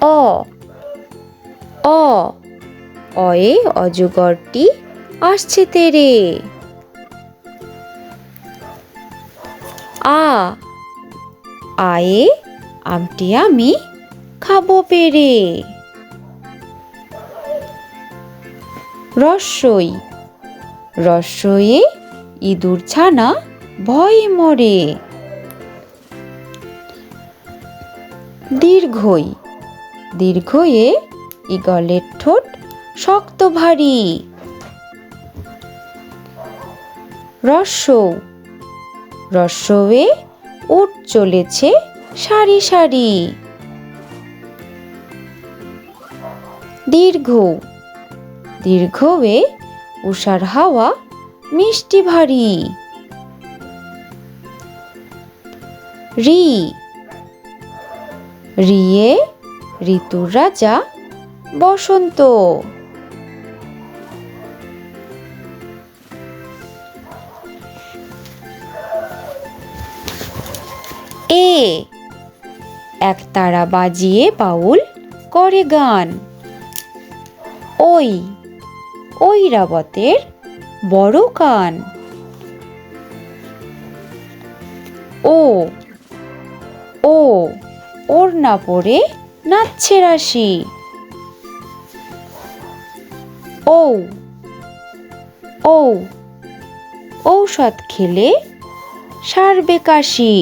অ অ, অয়ে অজগরটি আসছে তেরে। আ, আয়ে আমটি আমি খাব পেরে। রস্যই রস্যয়ে ইঁদুর ছানা ভয়ে মরে। দীর্ঘই। দীর্ঘয়ে ইগলের ঠোঁট শক্ত ভারী। রস্যৌ রস্যয়ে উট চলেছে সারি সারি। দীর্ঘ দীর্ঘয়ে উষার হাওয়া মিষ্টি ভারী। রি। রিয়ে ঋতুর রাজা, বসন্ত। এ, এক তারা বাজিয়ে বাউল করে গান। ওই ঐরাবতের বড় কান ও ও ওর পরে নাচছে রাশি। ও ও ঔষধ খেলে সারবে কাশি।